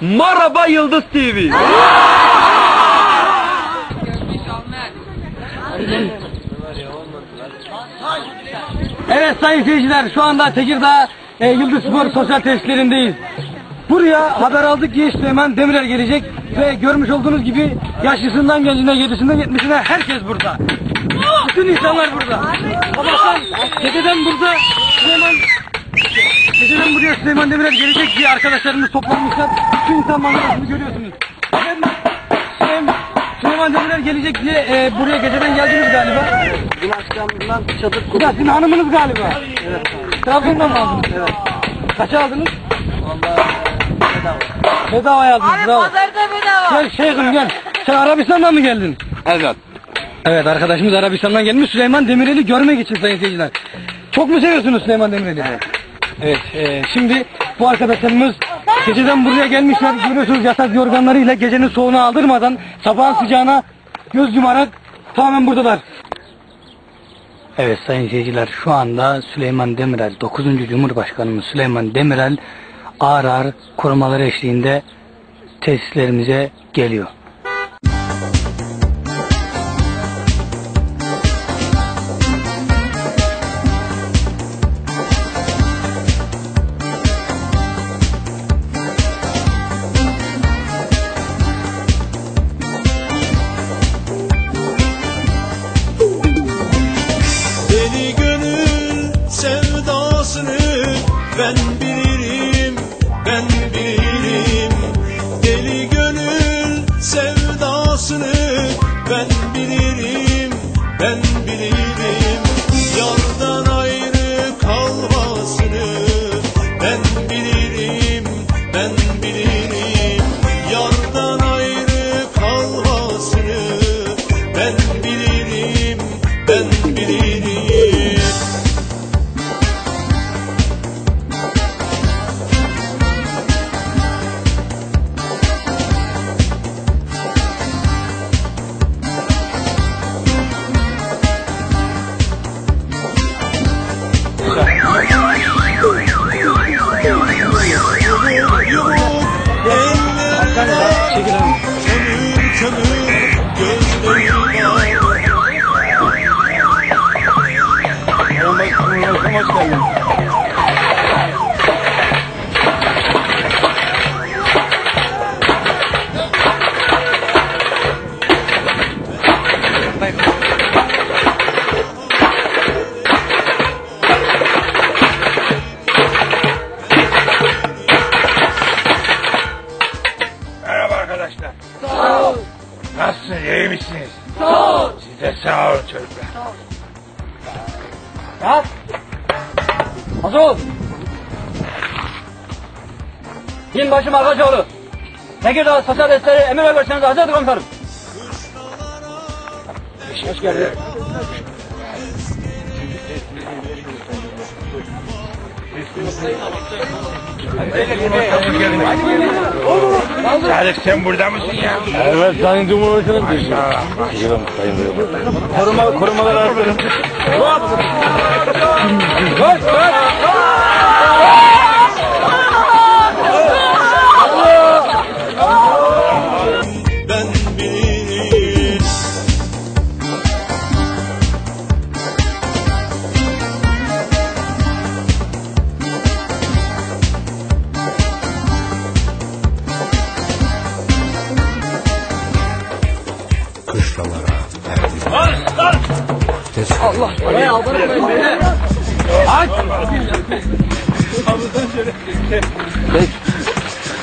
Merhaba Yıldız TV. Evet sayın seyirciler şu anda Tekirdağ e, Yıldız Spor sosyal tesislerindeyiz. Buraya haber aldık ki Süleyman Demirel gelecek ve görmüş olduğunuz gibi yaşlısından gencine, yedisinden yetmişine herkes burada. Bütün insanlar burada. Babasından, dededen burada Süleyman Dededen buraya Süleyman Demirel gelecek diye arkadaşlarımız toplanmışlar. Bütün insan manzarasını görüyorsunuz. Efendim, Süleyman, Süleyman Demirel gelecek diye e, buraya geceden geldiniz galiba. Dün akşamdan çadır Bu da sizin hanımınız galiba. Evet. Trabzon'dan mı aldınız? Evet. Kaça aldınız? bedava. Bedavaya aldınız. Abi bravo. pazarda bedava. Gel şeyhim gel. Sen Arabistan'dan mı geldin? Evet. Evet arkadaşımız Arabistan'dan gelmiş Süleyman Demirel'i görmek için sayın seyirciler. Çok mu seviyorsunuz Süleyman Demirel'i? Evet. Evet e, şimdi bu arkadaşlarımız geceden buraya gelmişler. Görüyorsunuz yatak yorganlarıyla gecenin soğuğunu aldırmadan sabahın sıcağına göz yumarak tamamen buradalar. Evet sayın seyirciler şu anda Süleyman Demirel 9. Cumhurbaşkanımız Süleyman Demirel ağır ağır korumaları eşliğinde tesislerimize geliyor. Nasılsınız? iyi misiniz? Sağ olun çocuklar. Yap. Hazır ol. Binbaşı Markaçoğlu. Tekirdağ Sosyal Destekleri Emir ve Görüşlerinize hazırdır komutanım. Hoş geldin. Sadık sen burada mısın ya? Evet Sayın Cumhurbaşkanım. Maşallah. Koruma, korumalar arttırın. ben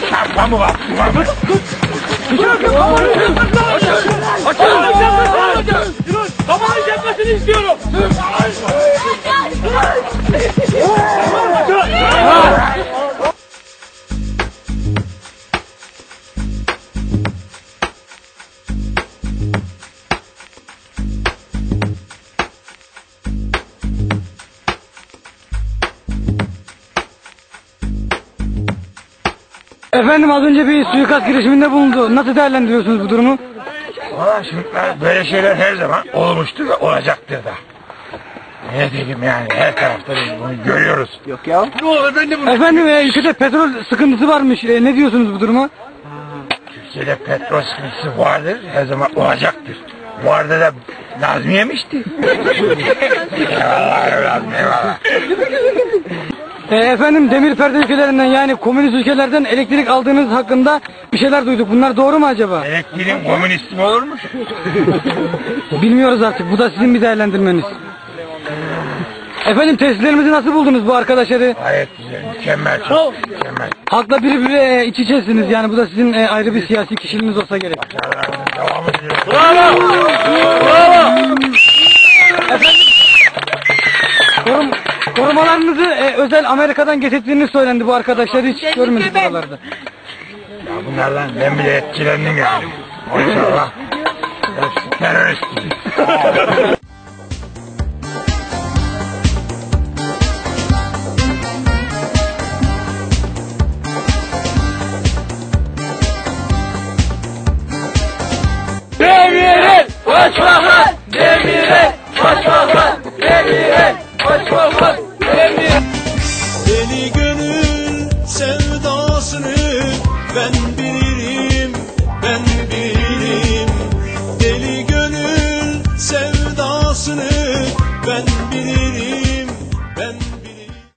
Şapka mı var? Var mı? Efendim az önce bir suikast girişiminde bulundu. Nasıl değerlendiriyorsunuz bu durumu? Valla çocuklar böyle şeyler her zaman olmuştur ve olacaktır da. Ne dedim yani her tarafta biz bunu görüyoruz. Yok ya. Efendim e, ülkede petrol sıkıntısı varmış. E, ne diyorsunuz bu duruma? Türkiye'de petrol sıkıntısı vardır, her zaman olacaktır. Bu arada da Nazmi yemişti. eyvallah evladım eyvallah. E, efendim demir perde ülkelerinden yani komünist ülkelerden elektrik aldığınız hakkında bir şeyler duyduk. Bunlar doğru mu acaba? Elektriğin komünist mi olurmuş? Bilmiyoruz artık. Bu da sizin bir değerlendirmeniz. Efendim testlerimizi nasıl buldunuz bu arkadaşları? Gayet güzel, mükemmel, çok mükemmel. Halkla birbirine iç içesiniz yani bu da sizin e, ayrı bir siyasi kişiliğiniz olsa gerek. Başarılarınızın devamı diliyorum. Korum, korumalarınızı e, özel Amerika'dan getirdiğiniz söylendi bu arkadaşlar hiç görmedik buralarda. Ya bunlardan ben bile etkilendim yani. Maşallah. Hepsi terörist gibi. Demirel başbakan! Demirel başbakan! Demirel başbakan! ben bilirim.